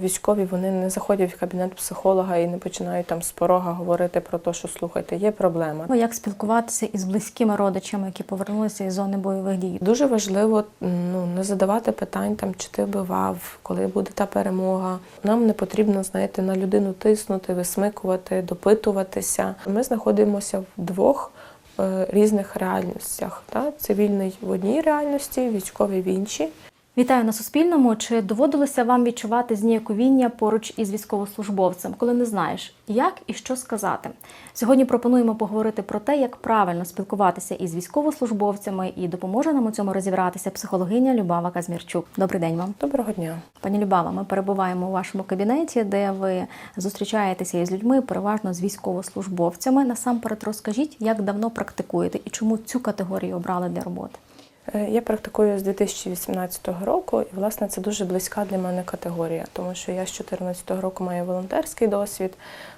Військові вони не заходять в кабінет психолога і не починають там з порога говорити про те, що слухайте, є проблема. Ну, Як спілкуватися із близькими родичами, які повернулися із зони бойових дій? Дуже важливо ну, не задавати питань, там, чи ти вбивав, коли буде та перемога. Нам не потрібно, знаєте, на людину тиснути, висмикувати, допитуватися. Ми знаходимося в двох е, різних реальностях. Та? Цивільний в одній реальності, військовий в іншій. Вітаю на Суспільному. Чи доводилося вам відчувати зніяковіння поруч із військовослужбовцем, коли не знаєш, як і що сказати? Сьогодні пропонуємо поговорити про те, як правильно спілкуватися із військовослужбовцями і допоможе нам у цьому розібратися психологиня Любава Казмірчук. Добрий день вам. Доброго дня. Пані Любава, ми перебуваємо у вашому кабінеті, де ви зустрічаєтеся із людьми, переважно з військовослужбовцями. Насамперед розкажіть, як давно практикуєте і чому цю категорію обрали для роботи? Е, Я практикую з 2018 року, і власне це дуже близька для мене категорія, тому що я з 2014 року маю волонтерський досвід.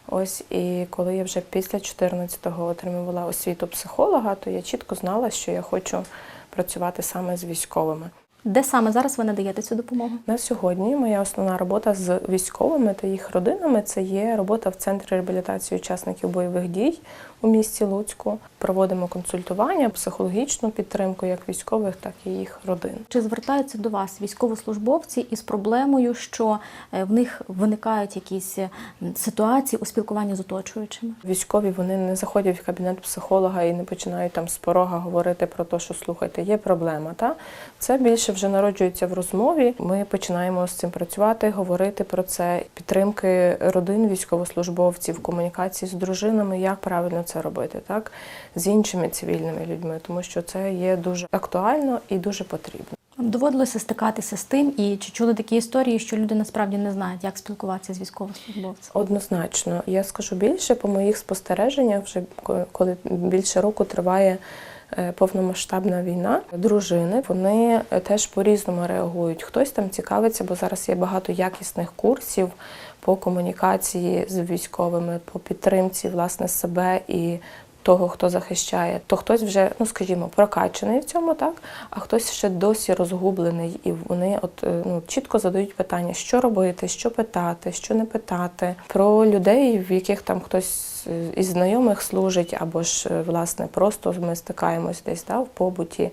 Ось і коли я вже після 2014-го отримувала освіту психолога, то я чітко знала, що я хочу працювати саме з військовими. Де саме зараз ви надаєте цю допомогу? На сьогодні моя основна робота з військовими та їх родинами це є робота в центрі реабілітації учасників бойових дій у місті Луцьку. Проводимо консультування, психологічну підтримку як військових, так і їх родин. Чи звертаються до вас військовослужбовці із проблемою, що е, в них виникають якісь е, ситуації у спілкуванні з оточуючими? Військові вони не заходять в кабінет психолога і не починають там з порога говорити про те, що слухайте, є проблема. Та це більше вже народжується в розмові. Ми починаємо з цим працювати, говорити про це, підтримки родин військовослужбовців, комунікації з дружинами, як правильно це робити, так з іншими цивільними людьми, тому що це є дуже актуально і дуже потрібно. Доводилося стикатися з тим, і чи чули такі історії, що люди насправді не знають, як спілкуватися з військовослужбовцем? Однозначно, я скажу більше по моїх спостереженнях, вже коли більше року триває е, повномасштабна війна. Дружини вони е, теж по-різному реагують. Хтось там цікавиться, бо зараз є багато якісних курсів по комунікації з військовими, по підтримці власне себе і. Того, хто захищає, то хтось вже, ну скажімо, прокачаний в цьому, так а хтось ще досі розгублений, і вони от е, ну чітко задають питання, що робити, що питати, що не питати, про людей, в яких там хтось е, із знайомих служить, або ж е, власне просто ми стикаємось десь да, в побуті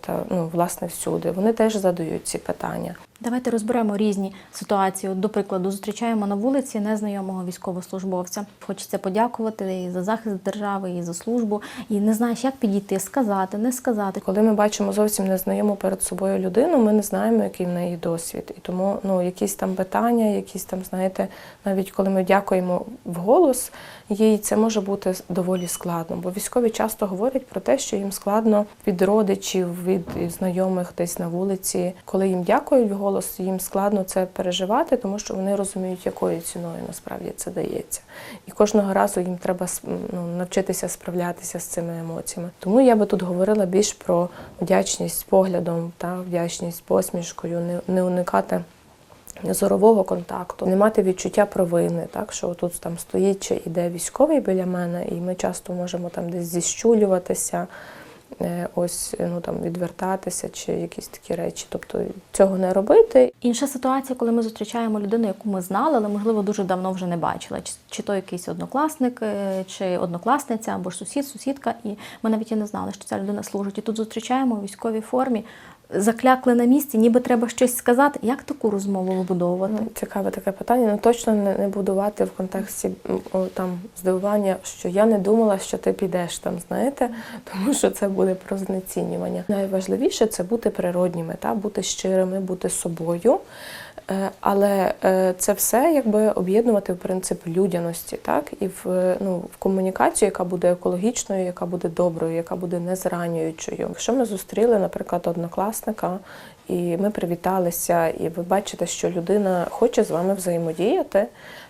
та ну власне всюди. Вони теж задають ці питання. Давайте розберемо різні ситуації. От, до прикладу, зустрічаємо на вулиці незнайомого військовослужбовця. Хочеться подякувати і за захист держави, і за службу. І не знаєш, як підійти, сказати, не сказати. Коли ми бачимо зовсім незнайому перед собою людину, ми не знаємо, який в неї досвід. І тому ну, якісь там питання, якісь там, знаєте, навіть коли ми дякуємо вголос, їй це може бути доволі складно. Бо військові часто говорять про те, що їм складно від родичів, від знайомих десь на вулиці. Коли їм дякують вголос, їм складно це переживати, тому що вони розуміють, якою ціною насправді це дається. І кожного разу їм треба ну, навчитися справлятися з цими емоціями. Тому я би тут говорила більш про вдячність поглядом та вдячність посмішкою, не, не уникати зорового контакту, не мати відчуття провини, так що тут там стоїть чи іде військовий біля мене, і ми часто можемо там десь зіщулюватися. Е, Ось ну там відвертатися чи якісь такі речі, тобто цього не робити. Інша ситуація, коли ми зустрічаємо людину, яку ми знали, але можливо дуже давно вже не бачила, Чи, чи то якийсь однокласник, е, чи однокласниця, або ж сусід, сусідка, і ми навіть і не знали, що ця людина служить. І тут зустрічаємо у військовій формі, заклякли на місці, ніби треба щось сказати. Як таку розмову вибудовувати? Ну, Цікаве таке питання. Ну точно не, не будувати в контексті о, там здивування, що я не думала, що ти підеш там, знаєте, тому що це буде про знецінювання. Найважливіше це бути природніми, та бути щирими, бути собою. Е, Але е, це все якби об'єднувати в принцип людяності, так і в ну в комунікацію, яка буде екологічною, яка буде доброю, яка буде не зранюючою. Якщо ми зустріли, наприклад, однокласника, і ми привіталися, і ви бачите, що людина хоче з вами взаємодіяти.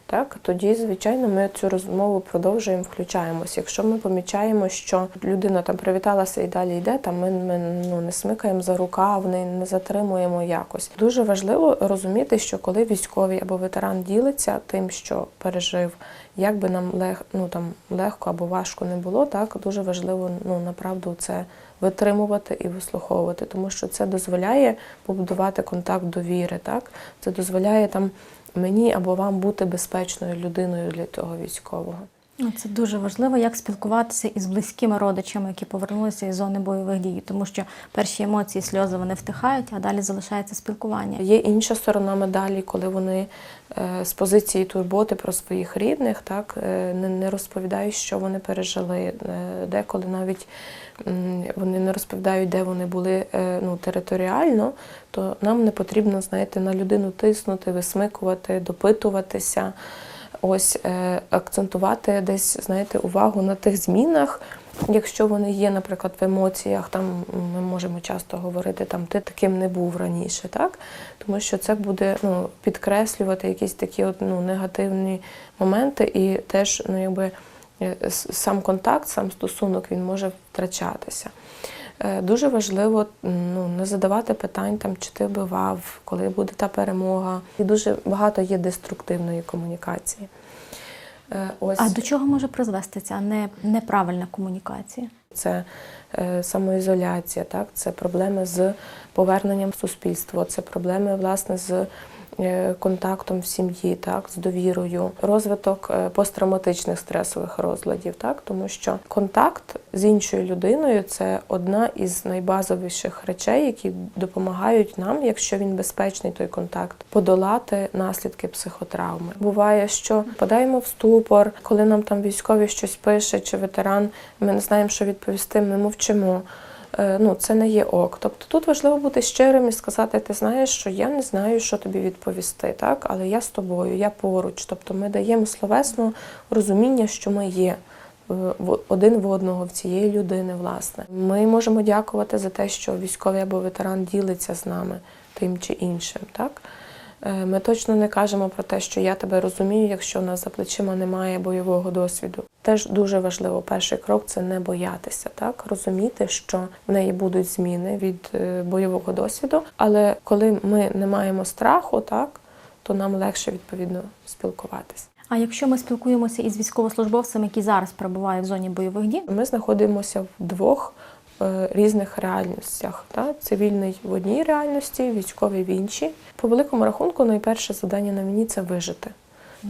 Так, тоді, звичайно, ми цю розмову продовжуємо, включаємось. Якщо ми помічаємо, що людина там привіталася і далі йде, там ми, ми ну, не смикаємо за рукав, не, не затримуємо якось. Дуже важливо розуміти, що коли військовий або ветеран ділиться тим, що пережив, як би нам лег, ну, там, легко або важко не було, так дуже важливо ну, направду це витримувати і вислуховувати, тому що це дозволяє побудувати контакт довіри. Так? Це дозволяє там мені або вам бути безпечною людиною для того військового. Ну, Це дуже важливо, як спілкуватися із близькими родичами, які повернулися із зони бойових дій, тому що перші емоції, сльози вони втихають, а далі залишається спілкування. Є інша сторона медалі, коли вони е, з позиції турботи про своїх рідних, так е, не, розповідають, що вони пережили. Е, Деколи навіть вони не розповідають, де вони були ну, територіально, то нам не потрібно, знаєте, на людину тиснути, висмикувати, допитуватися. Ось е, акцентувати десь, знаєте, увагу на тих змінах, якщо вони є, наприклад, в емоціях, там ми можемо часто говорити, там ти таким не був раніше, так? Тому що це буде ну, підкреслювати якісь такі от, ну, негативні моменти, і теж ну, якби, е, сам контакт, сам стосунок він може втрачатися. Е, Дуже важливо ну, не задавати питань, там, чи ти вбивав, коли буде та перемога. І дуже багато є деструктивної комунікації. Е, Ось А до чого може призвести ця не, неправильна комунікація? це е, самоізоляція, так? це проблеми з поверненням в суспільство, це проблеми власне з контактом в сім'ї, так? з довірою, розвиток е, посттравматичних стресових розладів, так? тому що контакт з іншою людиною це одна із найбазовіших речей, які допомагають нам, якщо він безпечний, той контакт, подолати наслідки психотравми. Буває, що впадаємо в ступор, коли нам там військовий щось пише, чи ветеран, ми не знаємо, що відповісти, ми мовчимо. Е, Ну, це не є ок. Тобто тут важливо бути щирим і сказати, ти знаєш, що я не знаю, що тобі відповісти, так? але я з тобою, я поруч. Тобто ми даємо словесно розуміння, що ми є е, один в одного в цієї людини, власне. Ми можемо дякувати за те, що військовий або ветеран ділиться з нами тим чи іншим. Так? Е, Ми точно не кажемо про те, що я тебе розумію, якщо в нас за плечима немає бойового досвіду. Теж дуже важливо. Перший крок це не боятися, так розуміти, що в неї будуть зміни від е, бойового досвіду. Але коли ми не маємо страху, так то нам легше відповідно спілкуватися. А якщо ми спілкуємося із військовослужбовцем, який зараз перебуває в зоні бойових дій, Ми знаходимося в двох е, різних реальностях. Та? Цивільний в одній реальності, військовий в іншій. По великому рахунку, найперше завдання на війні це вижити.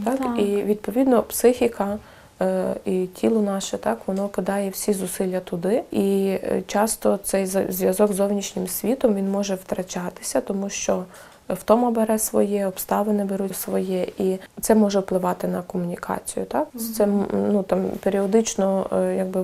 Так? Так. І відповідно психіка. Е, І тіло наше так воно кидає всі зусилля туди, і е, часто цей зв'язок з зовнішнім світом він може втрачатися, тому що втома бере своє, обставини беруть своє, і це може впливати на комунікацію. Так це ну там періодично, е, якби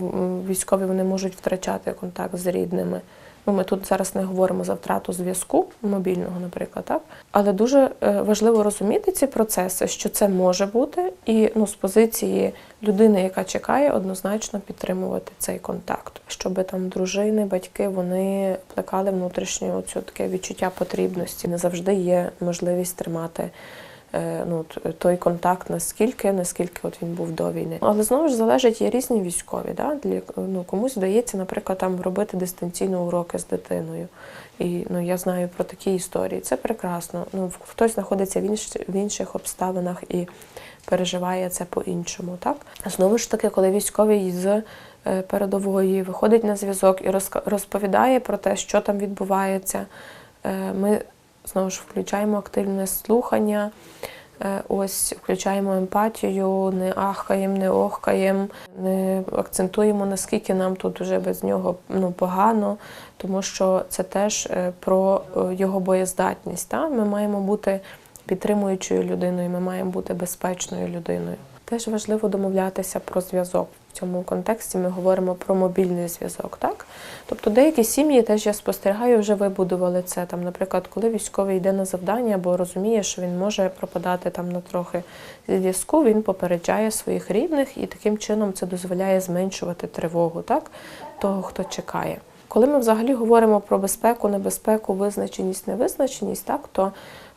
військові вони можуть втрачати контакт з рідними. Ну, ми тут зараз не говоримо за втрату зв'язку мобільного, наприклад, так але дуже е, важливо розуміти ці процеси, що це може бути, і ну з позиції людини, яка чекає, однозначно підтримувати цей контакт, щоб там дружини, батьки вони плекали внутрішню цю таке відчуття потрібності. Не завжди є можливість тримати. Е, Ну, той контакт наскільки, наскільки от він був до війни. Але знову ж залежить, є різні військові. Да? Для, ну, комусь вдається, наприклад, там робити дистанційно уроки з дитиною. І ну, я знаю про такі історії. Це прекрасно. Ну, хтось знаходиться в, інш, в інших обставинах і переживає це по-іншому. Так? Знову ж таки, коли військовий з е, передової виходить на зв'язок і розповідає про те, що там відбувається, е, ми знову ж включаємо активне слухання. Е, Ось включаємо емпатію, не ахкаємо, не охкаємо, не акцентуємо, наскільки нам тут вже без нього ну, погано, тому що це теж е, про е, його боєздатність. Та? Ми маємо бути підтримуючою людиною, ми маємо бути безпечною людиною. Теж важливо домовлятися про зв'язок. В цьому контексті ми говоримо про мобільний зв'язок. Так? Тобто деякі сім'ї теж я спостерігаю, вже вибудували це. Там, наприклад, коли військовий йде на завдання або розуміє, що він може пропадати там на трохи зв'язку, він попереджає своїх рідних і таким чином це дозволяє зменшувати тривогу так? того, хто чекає. Коли ми взагалі говоримо про безпеку, небезпеку, визначеність, невизначеність, так то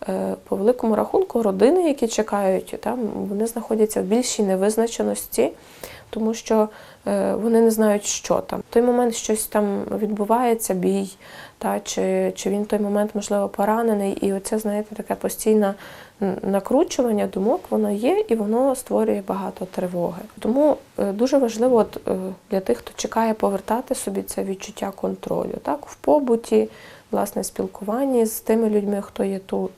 е, по великому рахунку родини, які чекають, там вони знаходяться в більшій невизначеності, тому що е, вони не знають, що там. В той момент щось там відбувається, бій, та, чи, чи він в той момент, можливо, поранений, і оце, знаєте, така постійна н- накручування думок воно є і воно створює багато тривоги. Тому е, дуже важливо от, е, для тих, хто чекає повертати собі це відчуття контролю, так, в побуті, власне, спілкуванні з тими людьми, хто є тут,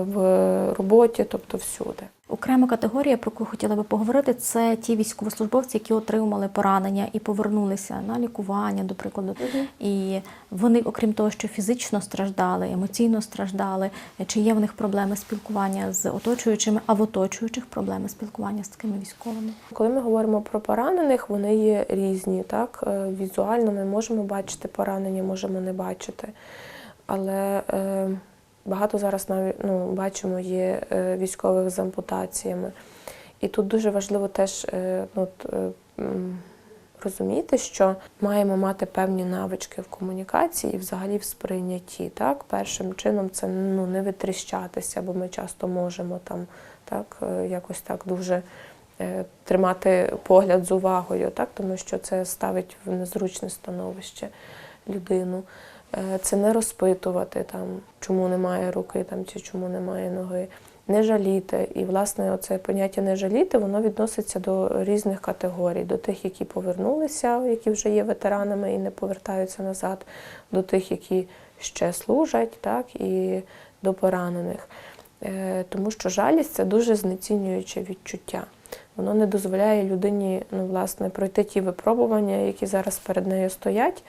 в роботі, тобто всюди. Окрема категорія, про яку хотіла би поговорити, це ті військовослужбовці, які отримали поранення і повернулися на лікування, до прикладу. І вони, окрім того, що фізично страждали, емоційно страждали, чи є в них проблеми спілкування з оточуючими, а в оточуючих проблеми спілкування з такими військовими. Коли ми говоримо про поранених, вони є різні. Так? Е, Візуально ми можемо бачити поранення, можемо не бачити. Але е, багато зараз навіть ну, бачимо є е, військових з ампутаціями. І тут дуже важливо теж е, ну, е, розуміти, що маємо мати певні навички в комунікації і взагалі в сприйнятті. Так? Першим чином це ну, не витріщатися, бо ми часто можемо там так, якось так дуже тримати погляд з увагою, так? тому що це ставить в незручне становище людину. Е, Це не розпитувати, там, чому немає руки там, чи чому немає ноги, не жаліти. І, власне, оце поняття не жаліти, воно відноситься до різних категорій, до тих, які повернулися, які вже є ветеранами і не повертаються назад, до тих, які ще служать, так, і до поранених. Е, Тому що жалість це дуже знецінююче відчуття. Воно не дозволяє людині ну, власне, пройти ті випробування, які зараз перед нею стоять.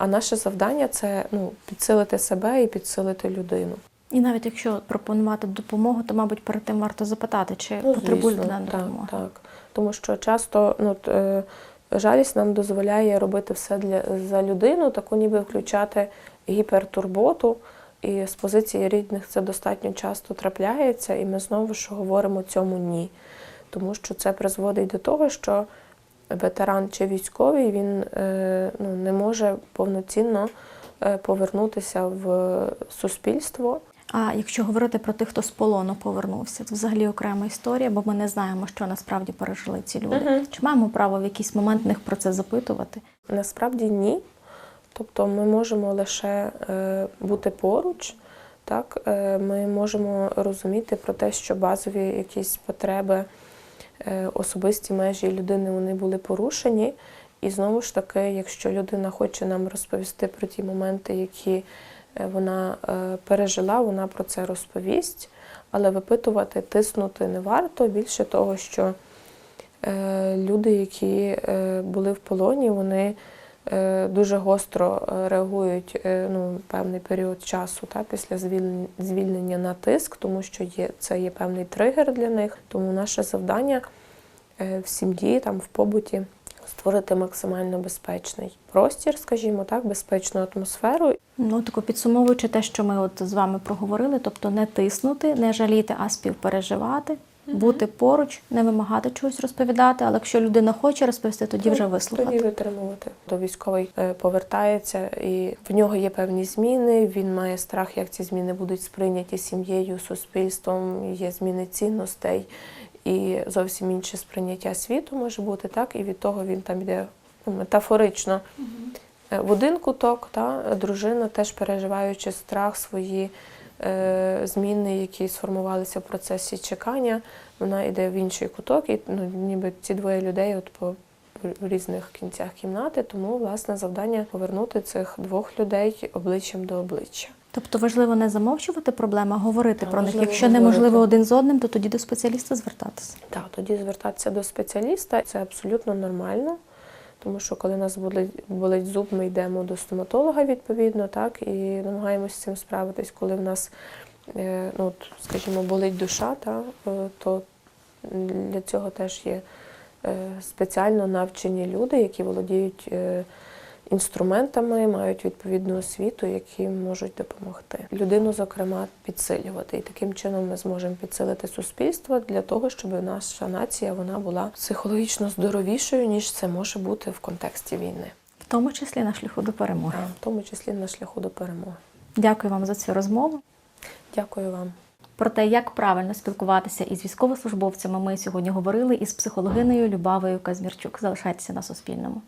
А наше завдання це ну, підсилити себе і підсилити людину. І навіть якщо пропонувати допомогу, то, мабуть, перед тим варто запитати, чи потребує звісно, людина так, допомоги. так. Тому що часто ну, е, жалість нам дозволяє робити все для, за людину, таку ніби включати гіпертурботу. І з позиції рідних це достатньо часто трапляється, і ми знову ж говоримо цьому ні. Тому що це призводить до того, що ветеран чи військовий він е, ну, не може повноцінно е, повернутися в суспільство. А якщо говорити про тих, хто з полону повернувся, це взагалі окрема історія, бо ми не знаємо, що насправді пережили ці люди. Мгм. Чи маємо право в якийсь момент них про це запитувати? Насправді ні. Тобто ми можемо лише е, бути поруч, так? Е, ми можемо розуміти про те, що базові якісь потреби, особисті межі людини вони були порушені. І знову ж таки, якщо людина хоче нам розповісти про ті моменти, які е, вона е, пережила, вона про це розповість. Але випитувати, тиснути не варто. Більше того, що е, люди, які е, були в полоні, вони е, дуже гостро е, реагують е, ну, певний період часу та, після звільнення, на тиск, тому що є, це є певний тригер для них. Тому наше завдання е, в сім'ї, там, в побуті створити максимально безпечний простір, скажімо так, безпечну атмосферу. Ну, тако підсумовуючи те, що ми от з вами проговорили, тобто не тиснути, не жаліти, а співпереживати, бути поруч, не вимагати чогось розповідати. Але якщо людина хоче розповісти, тоді вже вислухати. Тоді витримувати. До військовий е, повертається, і в нього є певні зміни. Він має страх, як ці зміни будуть сприйняті сім'єю, суспільством. Є зміни цінностей і зовсім інше сприйняття світу може бути так. І від того він там йде ну, метафорично е, в один куток. Та дружина теж переживаючи страх свої. Е, Зміни, які сформувалися в процесі чекання, вона йде в інший куток, і ну, ніби ці двоє людей от по різних кінцях кімнати, тому власне завдання повернути цих двох людей обличчям до обличчя. Тобто важливо не замовчувати проблеми, а говорити Так, про них. Якщо говорити. неможливо один з одним, то тоді до спеціаліста звертатися. Так, тоді звертатися до спеціаліста це абсолютно нормально, тому що коли нас болить, болить зуб, ми йдемо до стоматолога відповідно, так і намагаємося з цим справитись. Коли в нас, е, ну от, скажімо, болить душа, та, е, то для цього теж є е, спеціально навчені люди, які володіють інструментами, мають відповідну освіту, які можуть допомогти. Людину, зокрема, підсилювати. І таким чином ми зможемо підсилити суспільство для того, щоб наша нація вона була психологічно здоровішою, ніж це може бути в контексті війни, В тому числі на шляху до перемоги. а в тому числі на шляху до перемоги. Дякую вам за цю розмову. Дякую вам. Про те, як правильно спілкуватися із військовослужбовцями, ми сьогодні говорили із психологинею Любавою Казмірчук. Залишайтеся на Суспільному.